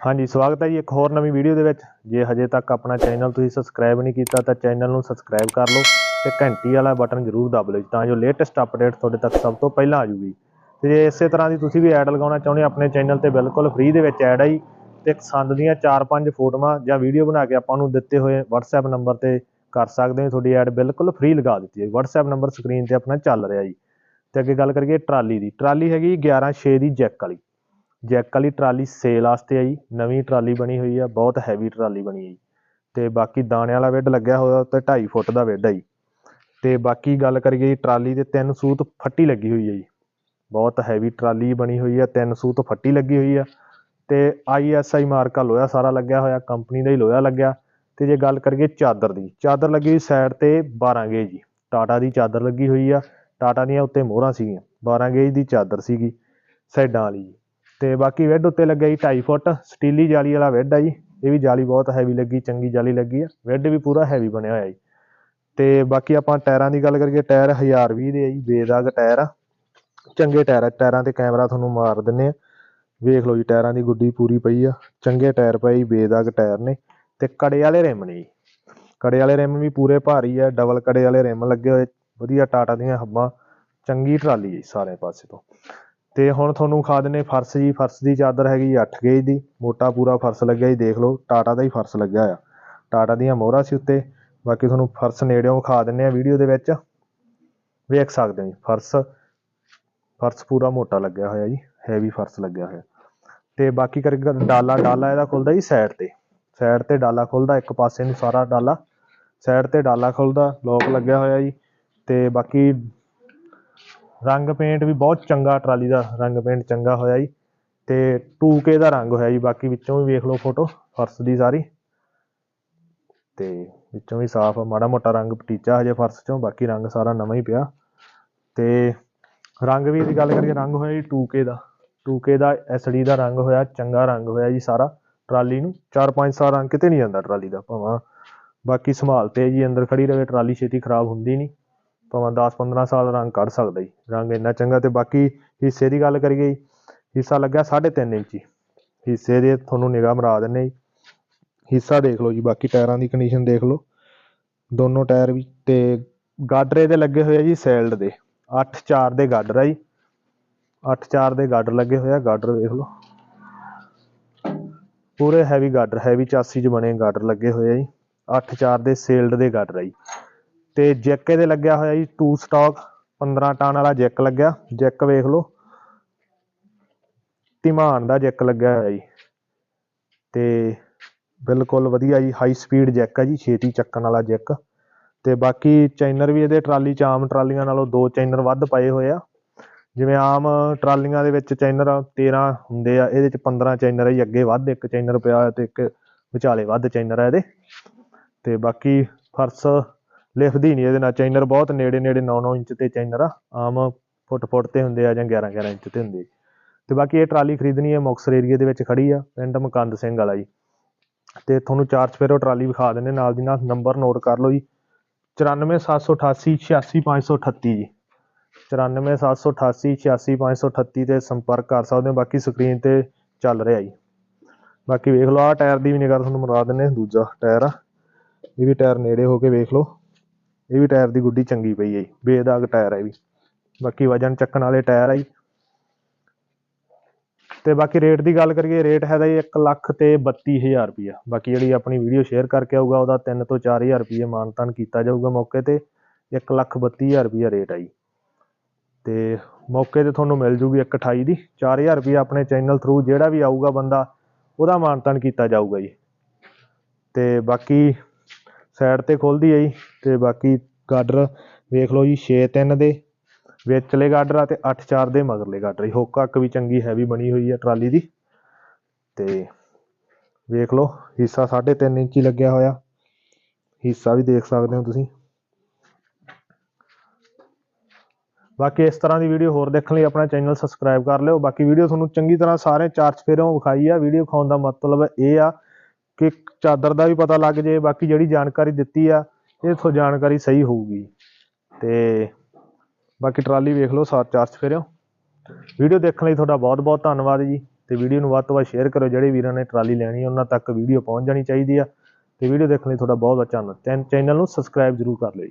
ਹਾਂਜੀ ਸਵਾਗਤ ਹੈ ਜੀ ਇੱਕ ਹੋਰ ਨਵੀਂ ਵੀਡੀਓ ਦੇ ਵਿੱਚ। ਜੇ ਹਜੇ ਤੱਕ ਆਪਣਾ ਚੈਨਲ ਤੁਸੀਂ ਸਬਸਕ੍ਰਾਈਬ ਨਹੀਂ ਕੀਤਾ ਤਾਂ ਚੈਨਲ ਨੂੰ ਸਬਸਕ੍ਰਾਈਬ ਕਰ ਲਓ ਤੇ ਘੰਟੀ ਵਾਲਾ ਬਟਨ ਜ਼ਰੂਰ ਦਬ ਲਓ ਜੀ, ਤਾਂ ਜੋ ਲੇਟੈਸਟ ਅਪਡੇਟ ਤੁਹਾਡੇ ਤੱਕ ਸਭ ਤੋਂ ਪਹਿਲਾਂ ਆ ਜੂਗੀ। ਤੇ ਜੇ ਇਸੇ ਤਰ੍ਹਾਂ ਦੀ ਤੁਸੀਂ ਵੀ ਐਡ ਲਗਾਉਣਾ ਚਾਹੁੰਦੇ ਹੋ ਆਪਣੇ ਚੈਨਲ ਤੇ ਬਿਲਕੁਲ ਫ੍ਰੀ ਦੇ ਵਿੱਚ ਐਡ ਹੈ ਜੀ। ਤੇ ਪਸੰਦ ਦੀਆਂ 4-5 ਫੋਟੋਆਂ ਜਾਂ ਵੀਡੀਓ ਬਣਾ ਕੇ ਆਪਾਂ ਨੂੰ ਦਿੱਤੇ ਹੋਏ WhatsApp ਨੰਬਰ ਤੇ ਕਰ ਸਕਦੇ ਹੋ ਤੁਹਾਡੀ ਐਡ ਬਿਲਕੁਲ ਫ੍ਰੀ ਲਗਾ ਦਿੱਤੀ ਹੈ WhatsApp ਨੰਬਰ ਸਕਰੀਨ ਤੇ ਆਪਣਾ ਚੱਲ ਰਿਹਾ ਜੀ। ਤੇ ਅੱਗੇ ਗੱਲ ਕਰੀਏ ਟਰਾਲੀ ਦੀ। ਟਰਾਲੀ ਹੈਗੀ 11.6 ਦੀ ਜੈਕ ਵਾਲੀ। ਜੈਕ ਵਾਲੀ ਟਰਾਲੀ ਸੇਲ ਵਾਸਤੇ ਆ ਜੀ, ਨਵੀਂ ਟਰਾਲੀ ਬਣੀ ਹੋਈ ਆ, ਬਹੁਤ ਹੈਵੀ ਟਰਾਲੀ ਬਣੀ ਹੈ ਜੀ। ਤੇ ਬਾਕੀ ਦਾਣੇ ਵਾਲਾ ਬੈੱਡ ਲੱਗਿਆ ਹੋਇਆ, ਉੱਤੇ 2.5 ਫੁੱਟ ਦਾ ਬੈੱਡ ਆ ਜੀ। ਤੇ ਬਾਕੀ ਗੱਲ ਕਰੀਏ ਜੀ, ਟਰਾਲੀ ਦੇ ਤਿੰਨ ਸੂਤ ਫੱਟੀ ਲੱਗੀ ਹੋਈ ਹੈ ਜੀ। ਬਹੁਤ ਹੈਵੀ ਟਰਾਲੀ ਬਣੀ ਹੋਈ ਆ, ਤਿੰਨ ਸੂਤ ਫੱਟੀ ਲੱਗੀ ਹੋਈ ਆ। ਤੇ ਆਈਐਸਆਈ ਮਾਰਕਾ ਲੋਹਾ ਸਾਰਾ ਲੱਗਿਆ ਹੋਇਆ, ਕੰਪਨੀ ਦਾ ਹੀ ਲੋਹਾ ਲੱਗਿਆ। ਤੇ ਜੇ ਗੱਲ ਕਰੀਏ ਚਾਦਰ ਦੀ, ਚਾਦਰ ਲੱਗੀ ਹੋਈ ਸਾਈਡ ਤੇ 12 ਗੇਜ ਜੀ। ਟਾਟਾ ਦੀ ਚਾਦਰ ਲੱਗੀ ਹੋਈ ਆ, ਟਾਟਾ ਦੀਆਂ ਉੱਤੇ ਮੋਹਰਾਂ ਸੀਗੀਆਂ 12 ਗੇਜ ਦੀ ਚਾਦਰ ਸੀਗੀ, ਸਾਈਡਾਂ ਵਾਲੀ ਜੀ। ਤੇ ਬਾਕੀ ਵੈੱਡ ਉੱਤੇ ਲੱਗਿਆ ਜੀ 2.5 ਫੁੱਟ, ਸਟੀਲੀ ਜਾਲੀ ਵਾਲਾ ਵੈੱਡ ਆ ਜੀ। ਇਹ ਵੀ ਜਾਲੀ ਬਹੁਤ ਹੈਵੀ ਲੱਗੀ, ਚੰਗੀ ਜਾਲੀ ਲੱਗੀ ਆ। ਵੈੱਡ ਵੀ ਪੂਰਾ ਹੈਵੀ ਬਣਿਆ ਹੋਇਆ ਜੀ। ਤੇ ਬਾਕੀ ਆਪਾਂ ਟਾਇਰਾਂ ਦੀ ਗੱਲ ਕਰੀਏ, ਟਾਇਰ 1020 ਦੇ ਆ ਜੀ, ਬੇਦਾਗ ਟਾਇਰ ਆ। ਚੰਗੇ ਟਾਇਰ ਟਾਇਰਾਂ ਤੇ ਕੈਮਰਾ ਤੁਹਾਨੂੰ ਮਾਰ ਦਿੰਨੇ ਆ। ਵੇਖ ਲਓ ਜੀ, ਟਾਇਰਾਂ ਦੀ ਗੁੱਡੀ ਪੂਰੀ ਪਈ ਆ। ਚੰਗੇ ਟਾਇਰ ਪਏ ਜੀ, ਬੇਦਾਗ ਟਾਇਰ ਨੇ। ਤੇ ਕੜੇ ਵਾਲੇ ਰਿਮ ਨੇ ਜੀ। ਕੜੇ ਵਾਲੇ ਰਿਮ ਵੀ ਪੂਰੇ ਭਾਰੀ ਆ ਡਬਲ ਕੜੇ ਵਾਲੇ ਰਿਮ ਲੱਗੇ ਹੋਏ। ਵਧੀਆ ਟਾਟਾ ਦੀਆਂ ਹੱਬਾਂ, ਚੰਗੀ ਟਰਾਲੀ ਹੈ ਜੀ, ਸਾਰੇ ਪਾਸੇ ਤੋਂ। ਤੇ ਹੁਣ ਤੁਹਾਨੂੰ ਖਾ ਦਿੰਨੇ ਫਰਸ਼ ਜੀ, ਫਰਸ਼ ਦੀ ਚਾਦਰ ਹੈਗੀ 8 ਗੇਜ ਦੀ, ਮੋਟਾ ਪੂਰਾ ਫਰਸ਼ ਲੱਗਿਆ ਜੀ, ਦੇਖ ਲਓ, ਟਾਟਾ ਦਾ ਹੀ ਫਰਸ਼ ਲੱਗਿਆ ਆ ਟਾਟਾ ਦੀਆਂ ਮੋਹਰਾਂ ਸੀ ਉੱਤੇ, ਬਾਕੀ ਤੁਹਾਨੂੰ ਫਰਸ਼ ਨੇੜਿਓਂ ਖਾ ਦਿੰਨੇ ਆ ਵੀਡੀਓ ਦੇ ਵਿੱਚ। ਵੇਖ ਸਕਦੇ ਹੋ ਜੀ, ਫਰਸ਼ ਫਰਸ਼ ਪੂਰਾ ਮੋਟਾ ਲੱਗਿਆ ਹੋਇਆ ਜੀ ਹੈਵੀ ਫਰਸ਼ ਲੱਗਿਆ ਹੋਇਆ। ਤੇ ਬਾਕੀ ਕਰਕੇ ਡਾਲਾ ਡਾਲਾ ਇਹਦਾ ਖੁੱਲਦਾ ਜੀ ਸਾਈਡ ਤੇ। ਸਾਈਡ ਤੇ ਡਾਲਾ ਖੁੱਲਦਾ, ਇੱਕ ਪਾਸੇ ਨੂੰ ਸਾਰਾ ਡਾਲਾ। ਸਾਈਡ ਤੇ ਡਾਲਾ ਖੁੱਲਦਾ ਲੋਕ ਲੱਗਿਆ ਹੋਇਆ ਜੀ। ਤੇ ਬਾਕੀ ਰੰਗ ਪੇਂਟ ਵੀ ਬਹੁਤ ਚੰਗਾ ਟਰਾਲੀ ਦਾ ਰੰਗ ਪੇਂਟ ਚੰਗਾ ਹੋਇਆ ਜੀ। ਤੇ 2K ਦਾ ਰੰਗ ਹੋਇਆ ਜੀ ਬਾਕੀ ਵਿੱਚੋਂ ਵੀ ਵੇਖ ਲਓ ਫੋਟੋ ਫਰਸ਼ ਦੀ ਸਾਰੀ। ਤੇ ਵਿੱਚੋਂ ਵੀ ਸਾਫ਼ ਆ, ਮਾੜਾ ਮੋਟਾ ਰੰਗ ਪਟੀਚਾ ਹਜੇ ਫਰਸ਼ ਚੋਂ ਬਾਕੀ ਰੰਗ ਸਾਰਾ ਨਵਾਂ ਹੀ ਪਿਆ। ਤੇ ਰੰਗ ਵੀ ਦੀ ਗੱਲ ਕਰੀਏ ਰੰਗ ਹੋਇਆ ਜੀ 2K ਦਾ। 2K ਦਾ SD ਦਾ ਰੰਗ ਹੋਇਆ ਚੰਗਾ ਰੰਗ ਹੋਇਆ ਜੀ ਸਾਰਾ ਟਰਾਲੀ ਨੂੰ। 4-5 ਸਾਲ ਰੰਗ ਕਿਤੇ ਨਹੀਂ ਜਾਂਦਾ ਟਰਾਲੀ ਦਾ ਭਾਵਾਂ। ਬਾਕੀ ਸੰਭਾਲ ਤੇ ਜੀ ਅੰਦਰ ਖੜੀ ਰਵੇ ਟਰਾਲੀ ਛੇਤੀ ਖਰਾਬ ਹੁੰਦੀ ਨਹੀਂ। ਭਾਵੇਂ 10-15 ਸਾਲ ਰੰਗ ਕੱਢ ਸਕਦਾ ਜੀ, ਰੰਗ ਇੰਨਾ ਚੰਗਾ ਤੇ ਬਾਕੀ ਹਿੱਸੇ ਦੀ ਗੱਲ ਕਰੀਏ ਜੀ, ਹਿੱਸਾ ਲੱਗਾ 3.5 ਇੰਚੀ ਹਿੱਸੇ ਦੇ ਤੁਹਾਨੂੰ ਨਿਗਾਹ ਮਰਾ ਦਿੰਨੇ ਜੀ। ਹਿੱਸਾ ਦੇਖ ਲਓ ਜੀ, ਬਾਕੀ ਟਾਇਰਾਂ ਦੀ ਕੰਡੀਸ਼ਨ ਦੇਖ ਲਓ। ਦੋਨੋਂ ਟਾਇਰ ਵੀ ਤੇ ਗਾਡਰੇ ਦੇ ਲੱਗੇ ਹੋਏ ਆ ਜੀ ਸੈਲਡ ਦੇ। 8-4 ਦੇ ਗਾਡਰ ਆ ਜੀ। 8-4 ਦੇ ਗਾਡਰ ਲੱਗੇ ਹੋਏ ਆ, ਗਾਡਰ ਵੇਖ ਲਓ। ਪੂਰੇ ਹੈਵੀ ਗਾਡਰ ਹੈਵੀ ਚਾਸੀ 'ਚ ਬਣੇ ਗਾਡਰ ਲੱਗੇ ਹੋਏ ਆ ਜੀ। 8-4 ਦੇ ਸੇਲਡ ਦੇ ਗਾਡਰ ਆ ਜੀ। ਤੇ ਜੈਕ ਇਹਦੇ ਲੱਗਿਆ ਹੋਇਆ ਜੀ 2 ਸਟਾਕ 15 ਟਨ ਵਾਲਾ ਜੈਕ ਲੱਗਿਆ। ਜੈਕ ਵੇਖ ਲਓ। ਧੀਮਾਨ ਦਾ ਜੈਕ ਲੱਗਿਆ ਹੋਇਆ ਜੀ। ਤੇ ਬਿਲਕੁਲ ਵਧੀਆ ਜੀ ਹਾਈ ਸਪੀਡ ਜੈਕ ਆ ਜੀ, ਛੇਤੀ ਚੱਕਣ ਵਾਲਾ ਜੈਕ। ਤੇ ਬਾਕੀ ਚੈਨਰ ਵੀ ਇਹਦੇ ਟਰਾਲੀ ਚ, ਆਮ ਟਰਾਲੀਆਂ ਨਾਲੋਂ ਦੋ ਚੈਨਰ ਵੱਧ ਪਏ ਹੋਏ ਆ। ਜਿਵੇਂ ਆਮ ਟਰਾਲੀਆਂ ਦੇ ਵਿੱਚ ਚੈਨਰ 13 ਹੁੰਦੇ ਆ, ਇਹਦੇ ਚ 15 ਚੈਨਰ ਆ ਜੀ, ਅੱਗੇ ਵੱਧ ਇੱਕ ਚੈਨਰ ਪਿਆ ਹੋਇਆ ਤੇ ਇੱਕ ਵਿਚਾਲੇ ਵੱਧ ਚੈਨਰ ਆ ਇਹਦੇ। ਤੇ ਬਾਕੀ ਫਰਸ਼ ਲਿਖਦੀ ਨਹੀਂ ਇਹਦੇ ਨਾਲ ਚੈਨਰ ਬਹੁਤ ਨੇੜੇ ਨੇੜੇ 9-9 ਇੰਚ ਤੇ ਚੈਨਰ ਆ, ਆਮ ਫੁੱਟ ਫੁੱਟ ਤੇ ਹੁੰਦੇ ਆ ਜਾਂ 11-11 ਇੰਚ ਤੇ ਹੁੰਦੇ ਤੇ ਬਾਕੀ ਇਹ ਟਰਾਲੀ ਖਰੀਦਣੀ ਹੈ ਮੁਕਤਸਰ ਏਰੀਏ ਦੇ ਵਿੱਚ ਖੜੀ ਆ, ਪਿੰਡ ਮਕੰਦ ਸਿੰਘ ਵਾਲਾ ਜੀ। ਤੇ ਤੁਹਾਨੂੰ ਚਾਰ ਚਫੇਰੋ ਟਰਾਲੀ ਵਿਖਾ ਦਿੰਦੇ, ਨਾਲ ਦੀ ਨਾਲ ਨੰਬਰ ਨੋਟ ਕਰ ਲਓ ਜੀ। 94788 86538 ਜੀ। 94788 86538 ਤੇ ਸੰਪਰਕ ਕਰ ਸਕਦੇ ਹੋ, ਬਾਕੀ ਸਕਰੀਨ ਤੇ ਚੱਲ ਰਿਹਾ ਜੀ। ਬਾਕੀ ਵੇਖ ਲਓ, ਆਹ ਟਾਇਰ ਦੀ ਵੀ ਨਿਗਾਹ ਤੁਹਾਨੂੰ ਮਰਾ ਦਿੰਦੇ ਦੂਜਾ ਟਾਇਰ ਆ। ਇਹ ਵੀ ਟਾਇਰ ਨੇੜੇ ਹੋ ਕੇ ਵੇਖ ਲਓ। ਇਹ ਵੀ ਟਾਇਰ ਦੀ ਗੁੱਡੀ ਚੰਗੀ ਪਈ ਹੈ ਜੀ, ਬੇਦਾਗ ਟਾਇਰ ਹੈ ਵੀ। ਬਾਕੀ ਵਜਨ ਚੱਕਣ ਵਾਲੇ ਟਾਇਰ ਆ ਜੀ। ਤੇ ਬਾਕੀ ਰੇਟ ਦੀ ਗੱਲ ਕਰੀਏ, ਰੇਟ ਹੈਗਾ ਜੀ 1 ਲੱਖ ਤੇ 32000 ਰੁਪਇਆ ਬਾਕੀ ਜਿਹੜੀ ਆਪਣੀ ਵੀਡੀਓ ਸ਼ੇਅਰ ਕਰਕੇ ਆਊਗਾ, ਉਹਦਾ 3 ਤੋਂ 4000 ਰੁਪਏ ਮਾਨਤਾਨ ਕੀਤਾ ਜਾਊਗਾ ਮੌਕੇ ਤੇ। 1 ਲੱਖ 32000 ਰੁਪਇਆ ਰੇਟ ਆ ਜੀ। ਤੇ ਮੌਕੇ ਤੇ ਤੁਹਾਨੂੰ ਮਿਲ ਜੂਗੀ 128 ਦੀ। 4000 ਰੁਪਏ ਆਪਣੇ ਚੈਨਲ ਥਰੂ ਜਿਹੜਾ ਵੀ ਆਊਗਾ ਬੰਦਾ, ਉਹਦਾ ਮਾਨਤਾਨ ਕੀਤਾ ਜਾਊਗਾ ਜੀ। ਤੇ ਬਾਕੀ ਸਾਈਡ ਤੇ ਖੁੱਲਦੀ ਹੈ ਜੀ ਤੇ ਬਾਕੀ ਗਾਡਰ ਵੇਖ ਲਓ ਜੀ 6-3 ਦੇ, ਵਿਚਲੇ ਗਾਡਰ ਆ ਤੇ 8-4 ਦੇ ਮਗਰਲੇ ਗਾਡਰ ਜੀ। ਹੁੱਕ ਹੱਕ ਵੀ ਚੰਗੀ ਹੈਵੀ ਬਣੀ ਹੋਈ ਹੈ ਟਰਾਲੀ ਦੀ। ਤੇ ਵੇਖ ਲਓ, ਹਿੱਸਾ 3.5 ਇੰਚੀ ਲੱਗਿਆ ਹੋਇਆ। ਹਿੱਸਾ ਵੀ ਦੇਖ ਸਕਦੇ ਹੋ ਤੁਸੀਂ। ਬਾਕੀ ਇਸ ਤਰ੍ਹਾਂ ਦੀ ਵੀਡੀਓ ਹੋਰ ਦੇਖਣ ਲਈ ਆਪਣਾ ਚੈਨਲ ਸਬਸਕ੍ਰਾਈਬ ਕਰ ਲਿਓ। ਬਾਕੀ ਵੀਡੀਓ ਤੁਹਾਨੂੰ ਚੰਗੀ ਤਰ੍ਹਾਂ ਸਾਰੇ ਚਾਰ ਚਫੇਰੋਂ ਵਿਖਾਈ ਆ। ਵੀਡੀਓ ਖਾਉਣ ਦਾ ਮਤਲਬ ਇਹ ਆ ਕਿ ਚਾਦਰ ਦਾ ਵੀ ਪਤਾ ਲੱਗ ਜੇ, ਬਾਕੀ ਜਿਹੜੀ ਜਾਣਕਾਰੀ ਦਿੱਤੀ ਆ, ਇਹ ਜਾਣਕਾਰੀ ਸਹੀ ਹੋਊਗੀ। ਤੇ ਬਾਕੀ ਟਰਾਲੀ ਵੇਖ ਲਓ ਸਾਰ ਚਾਰ ਚਫੇਰਿਓ ਵੀਡੀਓ ਦੇਖਣ ਲਈ ਤੁਹਾਡਾ ਬਹੁਤ ਬਹੁਤ ਧੰਨਵਾਦ ਜੀ। ਤੇ ਵੀਡੀਓ ਨੂੰ ਵੱਧ ਤੋਂ ਵੱਧ ਸ਼ੇਅਰ ਕਰੋ ਜਿਹੜੇ ਵੀਰਾਂ ਨੇ ਟਰਾਲੀ ਲੈਣੀ ਉਹਨਾਂ ਤੱਕ ਵੀਡੀਓ ਪਹੁੰਚ ਜਾਣੀ ਚਾਹੀਦੀ ਆ। ਤੇ ਵੀਡੀਓ ਦੇਖਣ ਲਈ ਤੁਹਾਡਾ ਬਹੁਤ ਬਹੁਤ ਧੰਨਵਾਦ ਚੈਨਲ ਨੂੰ ਸਬਸਕ੍ਰਾਈਬ ਜ਼ਰੂਰ ਕਰ ਲਿਓ